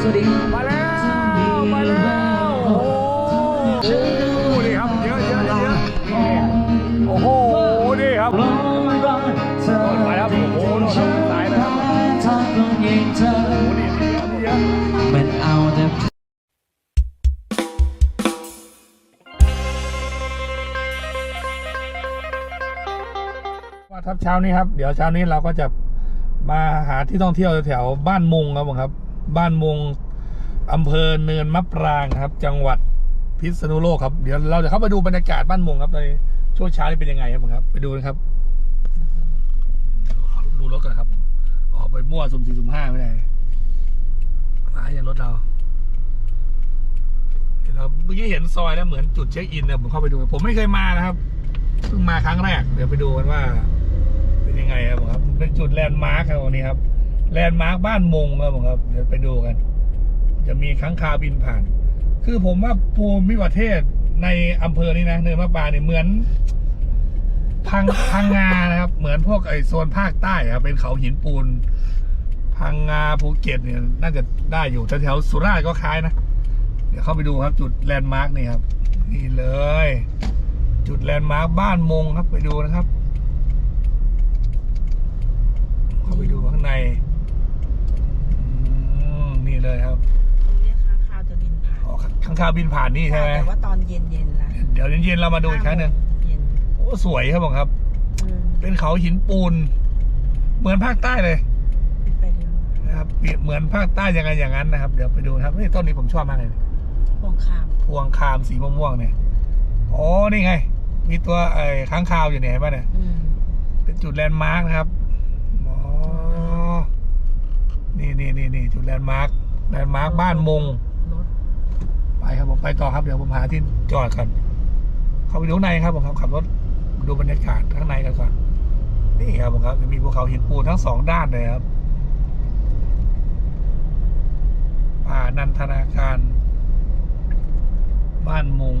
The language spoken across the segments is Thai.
สวัสดีมาแล้วมาแล้วโอ้โหนี่ครับเยอะเยอะเยอะโอ้โหนี่ครับไปครับโอ้โหโดนสายนะครับโอ้โหนี่เยอะเป็นเอาแต่มาทับเช้านี้ครับ เดี๋ยวเช้านี้เราก็จะมาหาที่ท่องเที่ยวแถวบ้านมุงครับผมครับ บ้านมงอำเภอเนินมะปรางครับ จังหวัดพิษณุโลกครับเดี๋ยวเราจะเข้าไปดูบรรยากาศบ้านมงครับในช่วงเช้านี้เป็นยังไงครับผมครับ ไปดูนะครับดูรถก่อนครับ ออกไปมั่วสุ่มสี่สุ่มห้าไม่ได้มาอย่างรถเราเดี๋ยวเราเมื่อกี้เห็นซอยแล้วเหมือนจุดเช็คอินเนี่ยผมเข้าไปดู ผมไม่เคยมานะครับเพิ่งมาครั้งแรก เดี๋ยวไปดูกันว่า เป็นยังไงครับผมครับเป็นจุดแลนด์มาร์คครับวันนี้ครับ แลนด์มาร์คบ้านมงครับผมครับ เดี๋ยวไปดูกัน จะมีค้างคาบินผ่าน คือผมว่าภูมิประเทศในอำเภอนี้นะเนินมะปรางเนี่ยเหมือนพังพังงานะครับ เหมือนพวกไอโซนภาคใต้ครับเป็นเขาหินปูน พังงาภูเก็ตเนี่ย น่าจะได้อยู่แถวสุราษฎร์ก็คล้ายนะ เดี๋ยวเข้าไปดูครับ จุดแลนด์มาร์คนี่ครับ นี่เลย จุดแลนด์มาร์คบ้านมงครับไปดูนะครับ เข้าไปดูข้างใน เลยครับตรงเนี้ยค้างคาวจะบินผ่านอ๋อข้างคาวบินผ่านนี่ใช่ไหมแต่ว่าตอนเย็นเย็นๆนะเดี๋ยวเย็นๆเรามาดูอีกครั้งหนึ่งเย็นโอ้สวยครับผมครับอืมเป็นเขาหินปูน เหมือนภาคใต้เลยไปดูนะครับเหมือนภาคใต้ยังไงอย่างนั้นนะครับ เดี๋ยวไปดูนะครับนี่ต้นนี้ผมชอบมากเลยพวงคามพวงคามสีม่วงๆเนี่ยอ๋อนี่ไง มีตัวไอ้ค้างคาวอยู่เนี่ยเห็นปะเนี่ยอืมเป็นจุดแลนด์มาร์กนะครับอ๋อนี่นี่นี่นี่จุดแลนด์มาร์ก แลนด์มาร์กบ้านมง ไปครับผมไปต่อครับเดี๋ยวผมหาที่จอดก่อนเข้าไปดูข้างในครับผมครับขับรถดูบรรยากาศข้างในกันก่อนนี่ครับผมครับจะมีภูเขาหินปูนทั้งสองด้านเลยครับป่านันทนาการ บ้านมง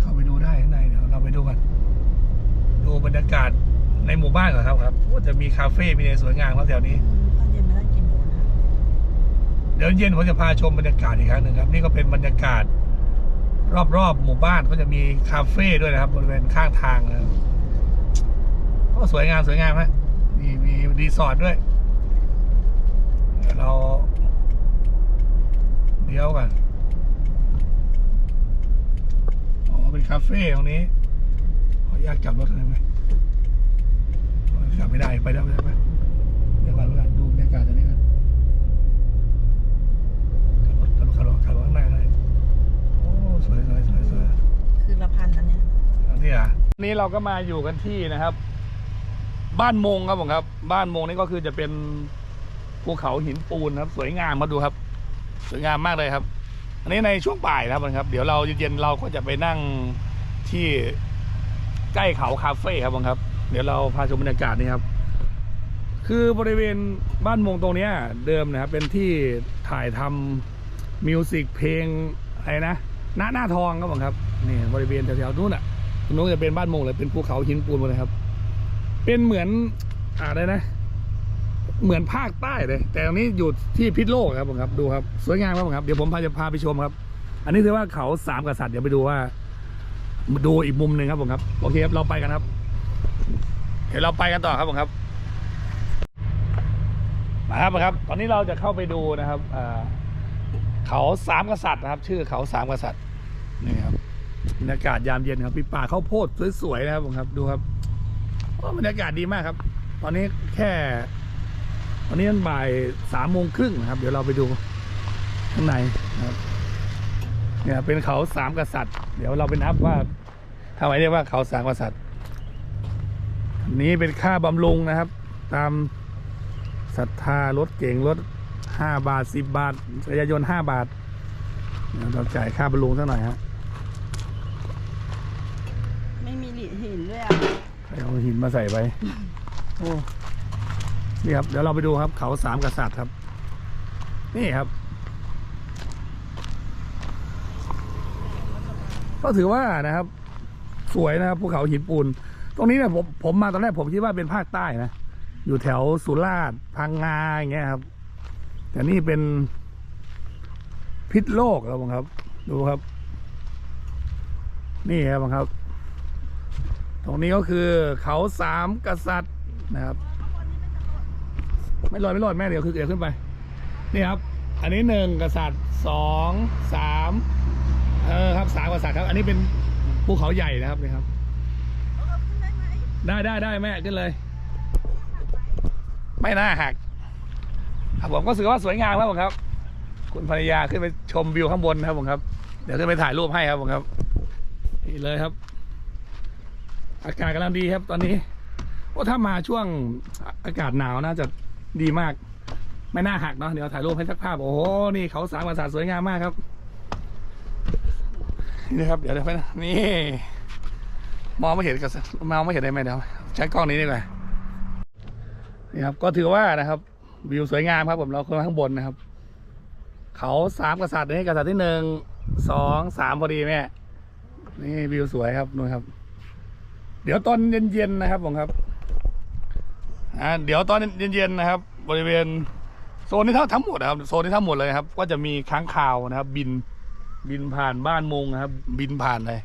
เข้าไปดูได้ข้างในเดี๋ยวเราไปดูกันดูบรรยากาศในหมู่บ้านก่อนครับครับจะมีคาเฟ่มีอะไรสวยงามครับแถวนี้ ดี๋ยวเย็นผมจะพาชมบรรยากาศอีกครั้งหนึ่งครับ นี่ก็เป็นบรรยากาศ รอบๆหมู่บ้านก็จะมีคาเฟ่ด้วยนะครับบริเวณข้างทางนะก็สวยงามสวยงามฮะมีมีรีสอร์ทด้วยเดี๋ยวเราเดี๋ยวกันอ๋อเป็นคาเฟ่ตรงนี้ขออนุญาตกลับรถหน่อยไหมกลับไม่ได้ไปได้ไปได้ยวก่อนเดี๋ยวก่อนดูบรรยากาศตรงนี้กัน ขับรถขับรถขับรถขับรถข้างหน้าเลยโอ้ สวยสวยสวยสวยคือละพันอันเนี้ยอันนี้อะนี่เราก็มาอยู่กันที่นะครับ บ้านมงครับผมครับ บ้านมงนี่ก็คือจะเป็นภูเขาหินปูนครับ สวยงามมาดูครับ สวยงามมากเลยครับ อันนี้ในช่วงบ่ายนะครับผมครับ เดี๋ยวเราเย็นๆเราก็จะไปนั่งที่ใกล้เขาคาเฟ่ครับผมครับ เดี๋ยวเราพาชมบรรยากาศนี่ครับคือบริเวณบ้านมงตรงเนี้ยเดิมนะครับเป็นที่ถ่ายทำมิวสิกเพลงอะไรนะ หน้าหน้าทองครับผมครับนี่บริเวณแถวๆนู้นอะตรงนู้นจะเป็นบ้านโมงเลยเป็นภูเขาหินปูนหมดเลยครับ เป็นเหมือนอะไรนะ เหมือนภาคใต้เลย แต่ตรงนี้อยู่ที่พิษโลกครับผมครับ ดูครับ สวยงามครับผมครับเดี๋ยวผมพาจะพาไปชมครับ อันนี้คือว่าเขาสามกษัตริย์เดี๋ยวไปดูว่าดูอีกมุมหนึ่งครับผมครับโอเคครับเราไปกันครับเดี๋ยวเราไปกันต่อครับผมครับมาครับมครับ ตอนนี้เราจะเข้าไปดูนะครับอ่า เขาสามกษัตริย์นะครับ ชื่อเขาสามกษัตริย์นี่ครับบรรยากาศยามเย็นครับมีป่าข้าวโพดสวยๆนะครับผมครับ ดูครับบรรยากาศดีมากครับ ตอนนี้แค่ตอนนี้มันบ่ายสามโมงครึ่งนะครับ เดี๋ยวเราไปดูข้างในนะครับ เนี่ยเป็นเขาสามกษัตริย์ เดี๋ยวเราไปนับว่าทำไมเรียกว่าเขาสามกษัตริย์นนี้เป็นค่าบำรุงนะครับ ตามศรัทธารถเก่งรถ ห้าบาทสิบบาทจักรยานยนต์ห้าบาทเดี๋ยวเราจ่ายค่าบำรุงสักหน่อยฮะไม่มีหลิหินด้วยอะเอาหินมาใส่ไปโอ้นี่ครับเดี๋ยวเราไปดูครับ เขาสามกษัตริย์ครับ นี่ครับ ก็ถือว่านะครับ สวยนะครับภูเขาหินปูน ตรงนี้เนี่ยผมผมมาตอนแรกผมคิดว่าเป็นภาคใต้นะ อยู่แถวสุราษฎร์พังงาอย่างเงี้ยครับ แต่นี่เป็นพิษโลกครับผมครับ ดูครับ นี่ครับผมครับ ตรงนี้ก็คือเขาสามกษัตริย์นะครับ ไม่ลอยไม่ลอยแม่เดี๋ยวคือเดี๋ยวขึ้นไป นี่ครับ อันนี้หนึ่งกษัตริย์สองสามเออครับสามกษัตริย์ครับ อันนี้เป็นภูเขาใหญ่นะครับนี่ครับ ได้ได้ได้แม่ขึ้นเลย ไม่น่าหัก ครับผมก็ถือว่าสวยงามครับผมครับ คุณภรรยาขึ้นไปชมวิวข้างบนนะครับผมครับ เดี๋ยวขึ้นไปถ่ายรูปให้ครับผมครับนี่เลยครับ อากาศกำลังดีครับ ตอนนี้โอ้ถ้ามาช่วงอากาศหนาวน่าจะดีมาก ไม่น่าหักเนาะเดี๋ยวถ่ายรูปให้สักภาพ โอ้โหนี่เขาสามกษัตริย์สวยงามมากครับนี่นะครับเดี๋ยวเดี๋ยวไปนะนี่ มองไม่เห็นกับมองไม่เห็นได้ไหมเดี๋ยวใช้กล้องนี้ดีกว่านี่ครับ ก็ถือว่านะครับ วิวสวยงามครับผมเราขึ้นมาข้างบนนะครับ เขาสามกษัตริย์นี่กษัตริย์ที่หนึ่งสองสามพอดีแม่นี่วิวสวยครับนู่นครับ เดี๋ยวตอนเย็นๆนะครับผมครับอ่าเดี๋ยวตอนเย็นๆนะครับ บริเวณโซนนี้ทั้งทั้งหมดนะครับโซนนี้ทั้งหมดเลยครับ ก็จะมีค้างคาวนะครับ บินบินผ่านบ้านมงนะครับ บินผ่านเลย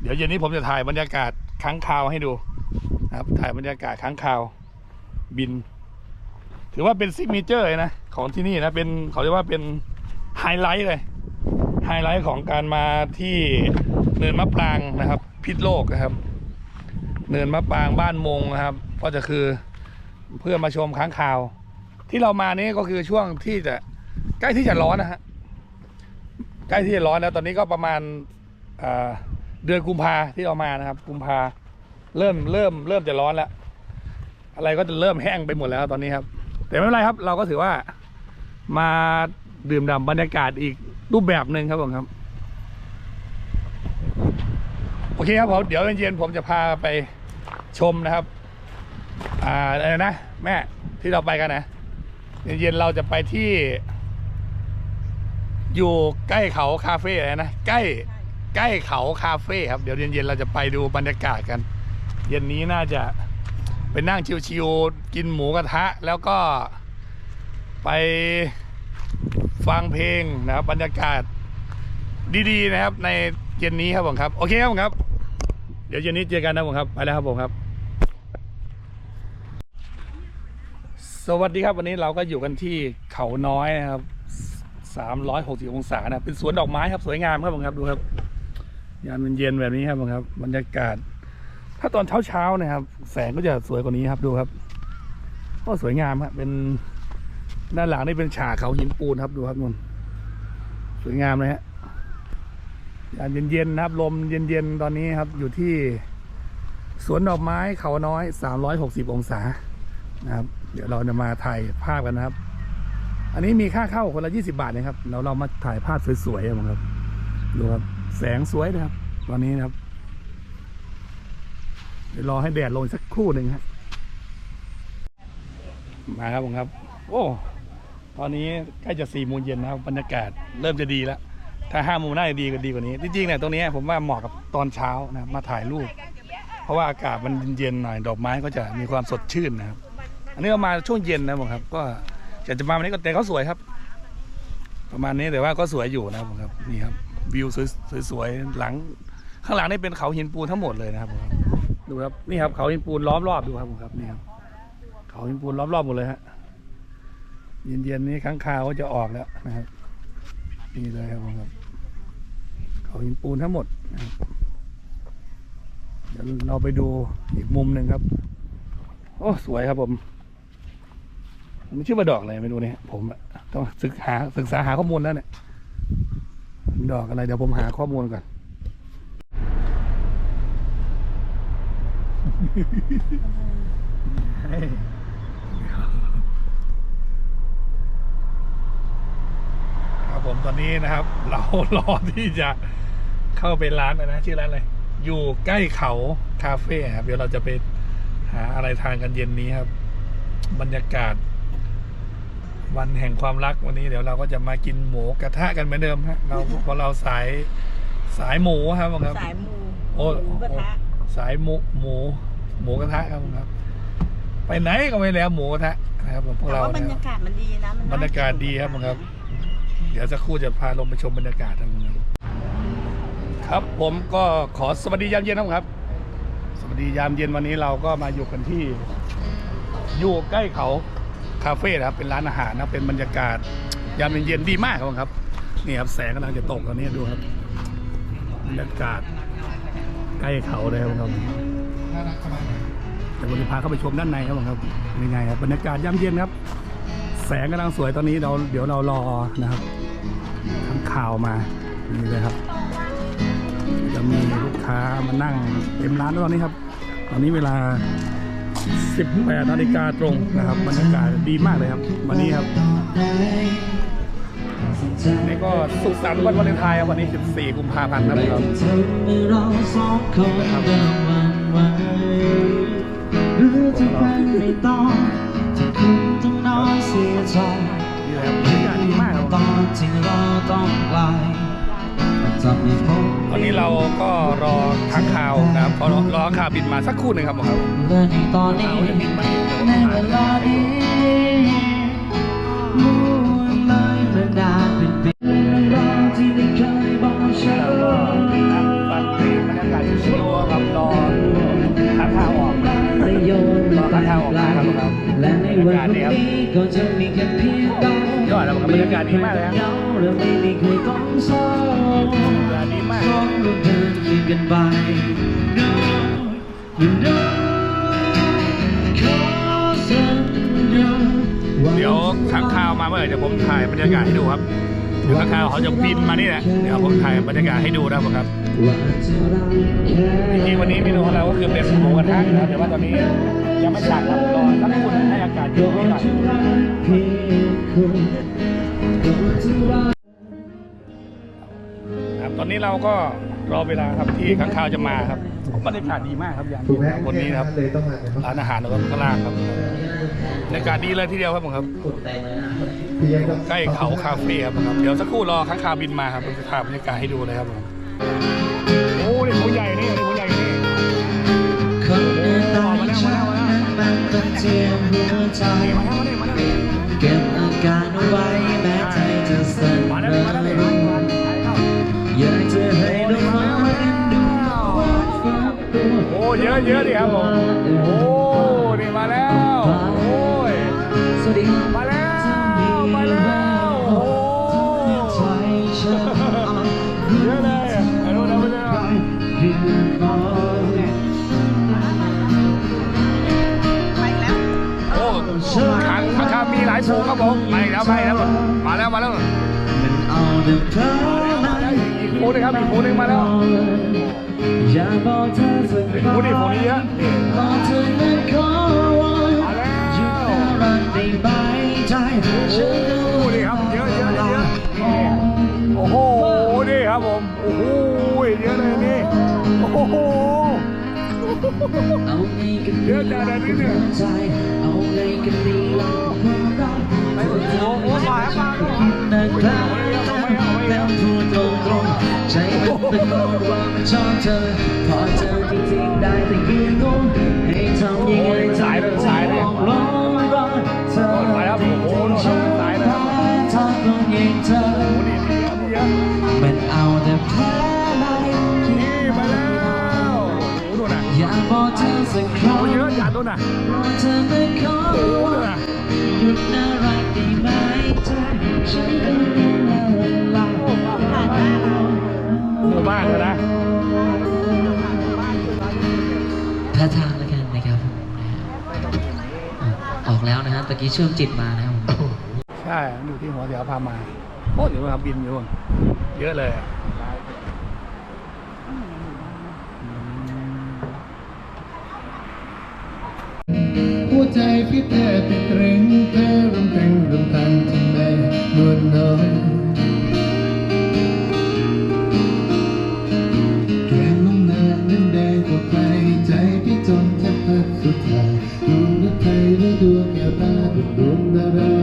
เดี๋ยวเย็นนี้ผมจะถ่ายบรรยากาศค้างคาวให้ดูนะครับ ถ่ายบรรยากาศค้างคาว บิน ถือว่าเป็นซิกเนเจอร์เลยนะของที่นี่นะเป็นเขาเรียกว่าเป็นไฮไลท์เลยไฮไลท์ของการมาที่เนินมะปรางนะครับ พิษโลกนะครับ เนินมะปรางบ้านมงนะครับ ก็จะคือเพื่อมาชมค้างคาว ที่เรามานี้ก็คือช่วงที่จะใกล้ที่จะร้อนนะฮะใกล้ที่จะร้อนแล้วตอนนี้ก็ประมาณอ่าเดือนกุมภาที่เรามานะครับ กุมภาเริ่มเริ่มเริ่มจะร้อนแล้ว อะไรก็จะเริ่มแห้งไปหมดแล้วตอนนี้ครับ แต่ไม่เป็นไรครับ เราก็ถือว่ามาดื่มด่ำบรรยากาศอีกรูปแบบหนึ่งครับผมครับ โอเคครับผมเดี๋ยวเย็นๆผมจะพาไปชมนะครับ อ่าอะไรนะ แม่ที่เราไปกันนะเย็นๆเราจะไปที่ อยู่ใกล้เขาคาเฟ่อะไรนะใกล้ใกล้เขาคาเฟ่ครับ เดี๋ยวเย็นๆเราจะไปดูบรรยากาศกัน เย็นนี้น่าจะ ไปนั่งชิวๆกินหมูกระทะ แล้วก็ไปฟังเพลงนะครับบรรยากาศดีๆนะครับ ในเย็นนี้ครับผมครับ โอเคครับผมครับ เดี๋ยวเย็นนี้เจอกันนะผมครับไปแล้วครับผมครับ สวัสดีครับวันนี้เราก็อยู่กันที่เขาน้อยนะครับ360องศานะเป็นสวนดอกไม้ครับสวยงามครับผมครับดูครับยามเย็นๆแบบนี้ครับผมครับ บรรยากาศ ถ้าตอนเช้าๆนะครับ แสงก็จะสวยกว่านี้ครับดูครับก็สวยงามครับเป็นด้านหลังนี่เป็นฉากเขาหินปูนครับดูครับนุ่นสวยงามเลยฮะยามเย็นๆนะครับ ลมเย็นๆตอนนี้ครับ อยู่ที่สวนดอกไม้เขาน้อย360องศานะครับ เดี๋ยวเราจะมาถ่ายภาพกันนะครับ อันนี้มีค่าเข้าคนละ20บาทนะครับเราเรามาถ่ายภาพสวยๆครับดูครับ แสงสวยนะครับ ตอนนี้นะครับ เดี๋ยวรอให้แดดลงสักครู่หนึ่งครับมาครับผมครับ โอ้ตอนนี้ใกล้จะสี่โมงเย็นนะครับบรรยากาศเริ่มจะดีแล้ว ถ้าห้าโมงน่าจะดีกว่าดีกว่านี้ จริงๆเนี่ยตรงนี้ผมว่าเหมาะกับตอนเช้านะครับมาถ่ายรูป เพราะว่าอากาศมันเย็นๆหน่อยดอกไม้ก็จะมีความสดชื่นนะครับ อันนี้เรามาช่วงเย็นนะผมครับ ก็อยากจะมาวันนี้ก็แต่เขาสวยครับ ประมาณนี้แต่ว่าก็สวยอยู่นะครับผมครับนี่ครับวิวสวยสวยๆหลังข้างหลังนี่เป็นเขาหินปูนทั้งหมดเลยนะครับผมครับ ดูครับนี่ครับเขาหินปูนล้อมรอบดูครับผมครับนี่ครับเขาหินปูนล้อมรอบหมดเลยฮะเย็นๆนี้ข้างคาวก็จะออกแล้วนะครับนี่เลยครับผมครับ เขาหินปูนทั้งหมดนะครับเดี๋ยวเราไปดูอีกมุมหนึ่งครับ โอ้สวยครับผมมันชื่อว่าดอกอะไรไม่รู้เนี่ยผมต้องศึกหาศึกษาหาข้อมูลแล้วเนี่ยดอกอะไรเดี๋ยวผมหาข้อมูลก่อน ครับผมตอนนี้นะครับ เรารอที่จะเข้าไปร้านอะไรนะชื่อร้านอะไรอยู่ใกล้เขาคาเฟ่ครับ เดี๋ยวเราจะไปหาอะไรทานกันเย็นนี้ครับ บรรยากาศ วันแห่งความรักวันนี้เดี๋ยวเราก็จะมากินหมูกระทะกันเหมือนเดิมฮะเราเพราะเราสายสายหมูครับผมครับ สายมูโอ้หมูกระทะสายหมูหมู หมูกระทะครับผมครับ ไปไหนก็ไม่แล้วหมูกระทะนะครับผมพวกแต่เราว่าบรรเนี่ยยากาศมันดีนะมันบรรยากาศดีครับผมครับ เดี๋ยวสักครู่จะพาลงไปชมบรรยากาศนะครับผมครับผมก็ขอสวัสดียามเย็นนะครับ สวัสดียามเย็นวันนี้เราก็มาอยู่กันที่ อยู่ใกล้เขาคาเฟ่นะครับเป็นร้านอาหารนะเป็นบรรยากาศ ยามเย็นๆดีมากครับผมครับนี่ครับแสงกำลังจะตกตอนนี้ดูครับบรรยากาศใกล้เขาเลยครับผมครับ แต่วันนี้พาเข้าไปชมด้านในครับผมครับเป็นไงครับบรรยากาศยามเย็นครับ แสงกำลังสวยตอนนี้เราเดี๋ยวเรารอนะครับทำข่าวมานี่เลยครับ จะมีลูกค้ามานั่งเต็มร้านแล้วตอนนี้ครับ ตอนนี้เวลา 18นาฬิกาตรงนะครับบรรยากาศดีมากเลยครับ วันนี้ครับ นี่ก็สุขสันต์วันวาเลนไทน์ครับวันนี้ 14 กุมภาพันธ์นะครับเธอไม่เราสองคนเดินวันไว้หรือจะเป็นไม่ต้องที่คุณต้องนอนเสียใจนี่เลยครับบรรยากาศดีมากครับตอนที่เราต้องไกลจะไม่พบตอนนี้เราก็รอทางข่าวนะครับรอรอข่าวบินมาสักครู่หนึ่งครับผมครับและในตอนนี้ข่าวจะบินมาเองในเวลานี้มั ทางข่าวออกมาครับครับและในวันนี้ก็จะมีแค่เพียงเรายอดแล้วครับบรรยากาศดีมากเลยครับเหงาและไม่มีใครต้องเศร้าบรรยากาศดีมากเราเดินคู่กันไป No No เดี๋ยวทางข่าวมาเมื่อไหร่เดี๋ยวผมถ่ายบรรยากาศให้ดูครับ เดี๋ยวทางข่าวเขาจะบินมานี่แหละ เดี๋ยวผมถ่ายบรรยากาศให้ดูนะครับจริงๆวันนี้เมนูของเราก็คือเป็นหมูกระทะนะครับแต่ว่าตอนนี้ยังไม่สั่งครับรอสักครู่หนึ่งให้อากาศเย็นนิดหน่อยครับตอนนี้เราก็รอเวลาครับที่ข้างข่าวจะมาครับบรรยากาศดีมากครับยางถูกไหมบนนี้ครับร้านอาหารแล้วก็ข้างล่างครับ รรยากาศดีเลยทีเดียวครับผมครับพี่ยังต้องใกล้เขาคาเฟ่ครับผมครับ เดี๋ยวสักครู่รอข้างข่าวบินมาครับผมจะถ่ายบรรยากาศให้ดูเลยครับผม โอ้นี่ผู้ใหญ่นี่นี่ผู้ใหญ่นี่คนในตาฉันนั้นมันเป็นเทียมหัวใจมาแล้วมาแล้วมาแล้วเก็บอาการเอาไว้แม้ใจจะสั่นมาแล้วมาแล้วระอยากจะให้ดอกไม้เอ็นดูฝักตัวโอ้เยอะเยอะดิครับผม มาอีกแล้วมาอีกแล้วมาแล้วมาแล้วมันเอาแต่เธอมาแล้วอีกฝูงหนึงครับอีกฝูงหนึงมาแล้วอยากบอกเธอสักคฝูรั้งนี้ฝูงนี้เยอะนี่บอกเธอนั้นขอวอนมาแล้วหยุดน่ารักได้ไหมใจฉันโอ้นี่ครับเยอะเยอะเยอะนี่โอ้โหนี่ครับผมโอ้โหเยอะเลยนี่โอ้โห เอาไงกันดีเยอะจังเลยนี่เนี่ยใจเอาไงกันดีล่ะความรักเธอจะไม่ใช่คิดนะครับแต่พูดตรงตรงใจมันตะโกนว่ามันชอบเธอพอเจอจริงๆได้แต่ยืนงงให้ทำยังไง สักครั้งโอ้เยอะจัดดูนะว่าเธอไม่ขอโอ้โหดูนะหยุดน่ารักได้ไหมใจฉันก็ไม่น่ารักหมู่บ้านเลยนะท่าทางแล้วกันนะครับผมนะฮะอะออกแล้วนะฮะตะกี้เชื่อมจิตมานะครับผมใช่มันอยู่ที่หัวเสียวพามาโอ้เดี๋ยวครับบินอยู่เยอะเลย วใจพี่แทบเป็นเกรงแพ้รำพึงรำพันที่แม่นวลน้อยแก้มน้องนางนั้นแดงกว่าใครใจพี่จนแทบพัดสุดท้ายดวงฤทัยและดวงแก้วตาดวงดารา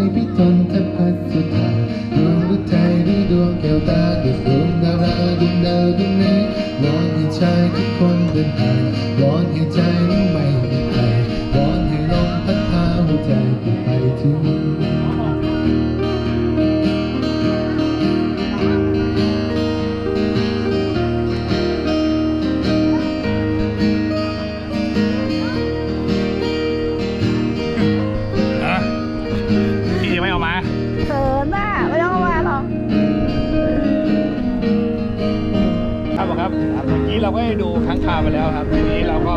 ใจพี่จนแทบพัดทางด เมื่อกี้เราก็ได้ดูค้างคาวไปแล้วครับทีนี้เราก็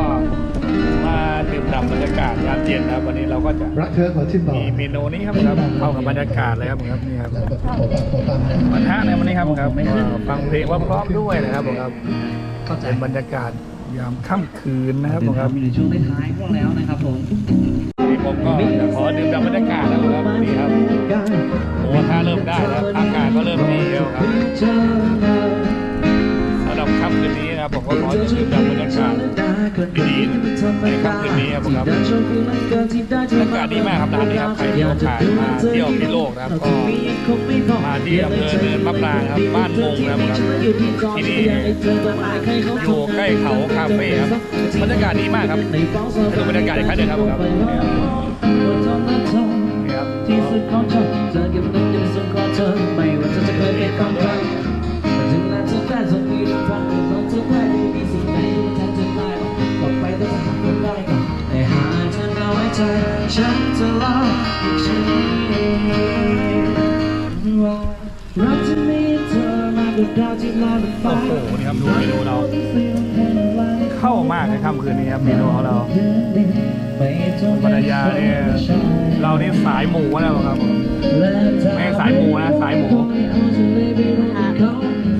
มาดื่มด่ำบรรยากาศยามเย็นนะครับ วันนี้เราก็จะรักเธอขอชิมต่อมีเมนูนี้ครับครับเข้ากับบรรยากาศเลยครับผมครับนี่ครับขอขอตามนะปะทะในวันนี้ครับผมครับอ่าฟังเพลงพร้อมๆด้วยนะครับผมครับเข้าใจเป็นบรรยากาศยามค่ำคืนนะครับผมครับอยู่ในช่วงท้ายๆพวกแล้วนะครับผมนี่ผมก็จะขอดื่มด่ำบรรยากาศแล้วครับนี่ครับโอ้ถ้าเริ่มได้แล้วอากาศก็เริ่มดีแล้วครับ ผมก็ขอดื่มด่ำบรรยากาศดีๆในค่ำคืนนี้ครับผมครับบรรยากาศดีมากครับร้านนี้ครับใครมีโอกาสมาเที่ยวพิโลกนะครับก็มาที่อำเภอเนินมะปรางครับบ้านมงนะครับที่นี่อยู่ใกล้เขาคาเฟ่ครับบรรยากาศดีมากครับไปดูบรรยากาศอีกครั้งหนึ่งครับผมครับที่สุดของเธอเธอเก็บเงินในส่วนของเธอไม่ว่าเธอจะเคยเป็นของใคร ฉันจะเล่าอีกทีเราจะมีเธอมากับเรที่ลอยไปโอ้โหนี่ครับดูเมนูเราเข้ามากในค่ำคืนนี้ครับเมนูของเราภรรยาเนี่ยเรานี่สายหมูแล้วครับผมไม่สายหมูนะสายหมู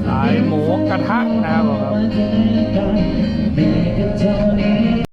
สายหมูกระทะนะครับผม